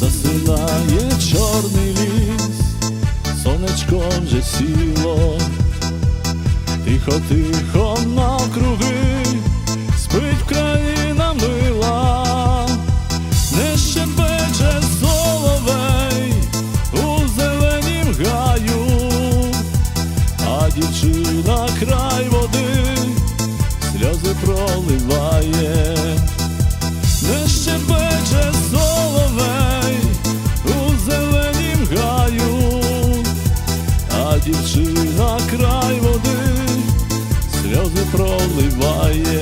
засинає чорний ліс, сонечком же сіло, тихо-тихо навкруги, спить країна мила, не щебече соловей. У зеленім гаю, а дівчина край води. Сльози проливає. дівчина край води, сльози проливає.